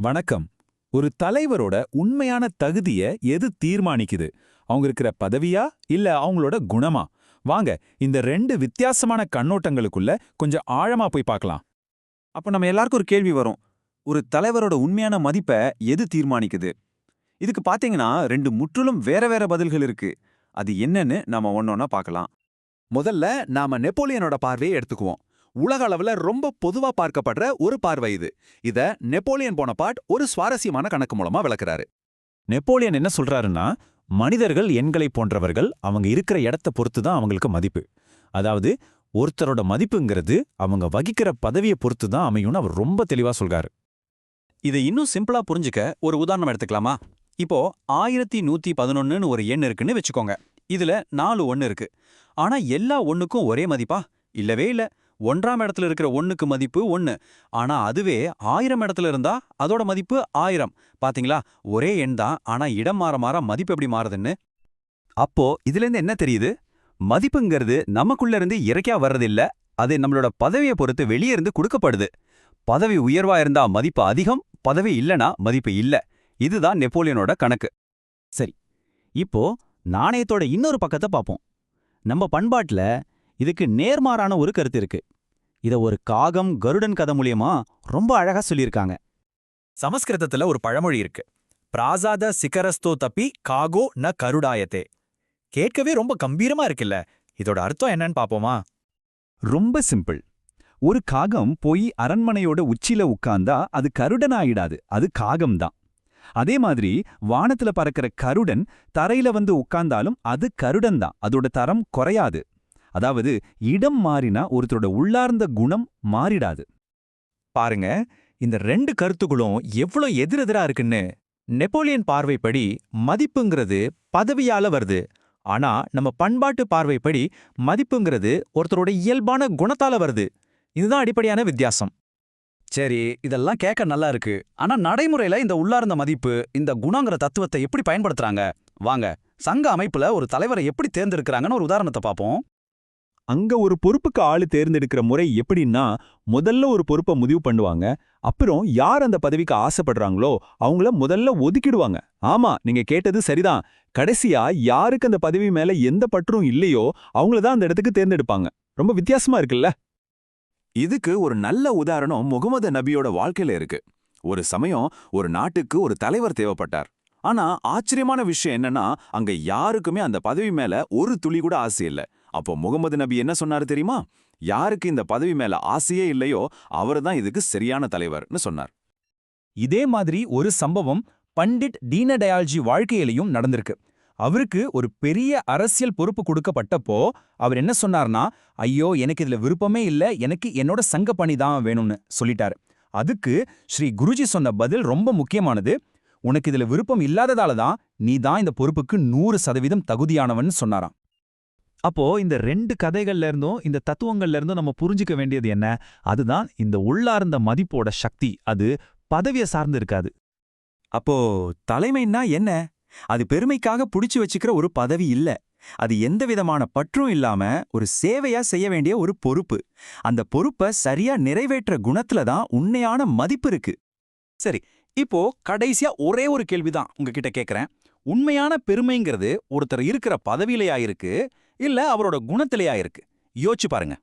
வணக்கம். ஒரு தலைவரோட உண்மையான தகுதிய எது தீர்மானிக்குது? அவங்க இருக்கிற பதவியா? இல்ல அவங்களோட குணமா? வாங்க இந்த ரெண்டு வித்தியாசமான கண்ணோட்டங்களுக்குள்ள கொஞ்சம் ஆழமா போய் பார்க்கலாம். அப்ப நம்ம எல்லாருக்கும் ஒரு கேள்வி வரும். ஒரு தலைவரோட உண்மையான மதிப்பை எது தீர்மானிக்குது? இதுக்கு பாத்தீங்கன்னா ரெண்டு முற்றிலும் வேற வேற பதில்கள் இருக்கு. அது என்னன்னு நாம ஒன்னொன்னா பார்க்கலாம். முதல்ல நாம நெப்போலியனோட பார்வையை எடுத்துக்குவோம். உலக அளவுல ரொம்ப பொதுவா பார்க்கப்படுற ஒரு பார்வை இது. இத நெப்போலியன் போனபாட் ஒரு சுவாரஸ்யமான கணக்கு மூலமா விளக்குறாரு. நெப்போலியன் என்ன சொல்றாருன்னா மனிதர்கள் எண்களைப் போன்றவர்கள் அவங்க இருக்கிற இடத்த பொறுத்து தான் அவங்களுக்கு மதிப்பு. அதாவது ஒருத்தரோட மதிப்புங்கிறது அவங்க வகிக்கிற பதவியை பொறுத்து தான் அமையும்னு அவர் ரொம்ப தெளிவா சொல்றாரு. இதை இன்னும் சிம்பிளா புரிஞ்சுக்க ஒரு உதாரணம் எடுத்துக்கலாமா? இப்போ ஆயிரத்தி நூத்தி பதினொன்னுன்னு ஒரு எண் இருக்குன்னு வச்சுக்கோங்க. இதுல நாலு ஒன்னு இருக்கு. ஆனா எல்லா ஒண்ணுக்கும் ஒரே மதிப்பா? இல்லவே இல்ல. ஒன்றாம் இடத்துல இருக்கிற ஒண்ணுக்கு மதிப்பு ஒன்னு ஆனா அதுவே ஆயிரம் இடத்துல இருந்தா அதோட மதிப்பு ஆயிரம். பாத்தீங்களா? ஒரே எண் தான். ஆனா இடம் மாற மாற மதிப்பு எப்படி மாறுதுன்னு? அப்போ இதுல இருந்து என்ன தெரியுது? மதிப்புங்கிறது நமக்குள்ள இருந்து இயற்கையா வர்றதில்ல. அது நம்மளோட பதவியை பொறுத்து வெளியே இருந்து கொடுக்கப்படுது. பதவி உயர்வா இருந்தா மதிப்பு அதிகம் பதவி இல்லனா மதிப்பு இல்ல. இதுதான் நெப்போலியனோட கணக்கு. சரி இப்போ நாணயத்தோட இன்னொரு பக்கத்தை பார்ப்போம். நம்ம பண்பாட்டுல இதுக்கு நேர்மாறான ஒரு கருத்து இருக்கு. இத ஒரு காகம் கருடன் கதை மூலியமா ரொம்ப அழகா சொல்லியிருக்காங்க. சமஸ்கிருதத்துல ஒரு பழமொழி இருக்கு. பிராசாத சிகரஸ்தோ தப்பி காகோ ந கருடாயத்தே. கேட்கவே ரொம்ப கம்பீரமா இருக்குல்ல. இதோட அர்த்தம் என்னன்னு பாப்போமா? ரொம்ப சிம்பிள். ஒரு காகம் போய் அரண்மனையோட உச்சில உட்கார்ந்தா அது கருடன் ஆயிடாது அது காகம்தான். அதே மாதிரி வானத்துல பறக்கிற கருடன் தரையில வந்து உட்கார்ந்தாலும் அது கருடன் தான் அதோட தரம் குறையாது. அதாவது இடம் மாறினா ஒருத்தரோட உள்ளார்ந்த குணம் மாறிடாது. பாருங்க இந்த ரெண்டு கருத்துக்களும் எவ்வளோ எதிரெதிரா இருக்குன்னு. நெப்போலியன் பார்வைப்படி மதிப்புங்கிறது பதவியால வருது. ஆனா நம்ம பண்பாட்டு பார்வைப்படி மதிப்புங்கிறது ஒருத்தரோட இயல்பான குணத்தால வருது. இதுதான் அடிப்படையான வித்தியாசம். சரி இதெல்லாம் கேட்க நல்லா இருக்கு. ஆனா நடைமுறையில இந்த உள்ளார்ந்த மதிப்பு இந்த குணங்கிற தத்துவத்தை எப்படி பயன்படுத்துறாங்க? வாங்க சங்க அமைப்புல ஒரு தலைவரை எப்படி தேர்ந்தெடுக்கிறாங்கன்னு ஒரு உதாரணத்தை பார்ப்போம். அங்க ஒரு பொறுப்புக்கு ஆளு தேர்ந்தெடுக்கிற முறை எப்படின்னா முதல்ல ஒரு பொறுப்பை முடிவு பண்ணுவாங்க. அப்புறம் யார் அந்த பதவிக்கு ஆசைப்படுறாங்களோ அவங்கள முதல்ல ஒதுக்கிடுவாங்க. ஆமா நீங்க கேட்டது சரிதான். கடைசியா யாருக்கு அந்த பதவி மேல எந்த பற்றும் இல்லையோ அவங்கள தான் அந்த இடத்துக்கு தேர்ந்தெடுப்பாங்க. ரொம்ப வித்தியாசமா இருக்குல்ல? இதுக்கு ஒரு நல்ல உதாரணம் முகமது நபியோட வாழ்க்கையில இருக்கு. ஒரு சமயம் ஒரு நாட்டுக்கு ஒரு தலைவர் தேவைப்பட்டார். ஆனா ஆச்சரியமான விஷயம் என்னன்னா அங்க யாருக்குமே அந்த பதவி மேல ஒரு துளி கூட ஆசை இல்லை. அப்போ முகமது நபி என்ன சொன்னாரு தெரியுமா? யாருக்கு இந்த பதவி மேல ஆசையே இல்லையோ அவர்தான் இதுக்கு சரியான தலைவர்னு சொன்னார். இதே மாதிரி ஒரு சம்பவம் பண்டிட் தீனடயாள்ஜி வாழ்க்கையிலையும் நடந்திருக்கு. அவருக்கு ஒரு பெரிய அரசியல் பொறுப்பு கொடுக்கப்பட்டப்போ அவர் என்ன சொன்னார்னா ஐயோ எனக்கு இதுல விருப்பமே இல்ல எனக்கு என்னோட சங்க பணி தான் வேணும்னு சொல்லிட்டாரு. அதுக்கு ஸ்ரீ குருஜி சொன்ன பதில் ரொம்ப முக்கியமானது. உனக்கு இதுல விருப்பம் இல்லாததால தான் நீ தான் இந்த பொறுப்புக்கு நூறு சதவீதம் தகுதியானவன் சொன்னாராம். அப்போ இந்த ரெண்டு கதைகள்ல இருந்தும் இந்த தத்துவங்கள்ல இருந்தும் நம்ம புரிஞ்சுக்க வேண்டியது என்ன? அதுதான் இந்த உள்ளார்ந்த மதிப்போட சக்தி. அது பதவியை சார்ந்து இருக்காது அப்போ தலைமைன்னா என்ன? அது பெருமைக்காக புடிச்சு வச்சுக்கிற ஒரு பதவி இல்ல. அது எந்த விதமான பற்றும் இல்லாம ஒரு சேவையா செய்ய வேண்டிய ஒரு பொறுப்பு. அந்த பொறுப்பை சரியா நிறைவேற்ற குணத்துல தான் உண்மையான மதிப்பு இருக்கு. சரி இப்போ கடைசியா ஒரே ஒரு கேள்விதான் உங்ககிட்ட கேக்குறேன். உண்மையான பெருமைங்கிறது ஒருத்தர் இருக்கிற பதவியிலையா இருக்கு இல்ல அவரோட குணத்திலையா இருக்கு? யோசிச்சு பாருங்க.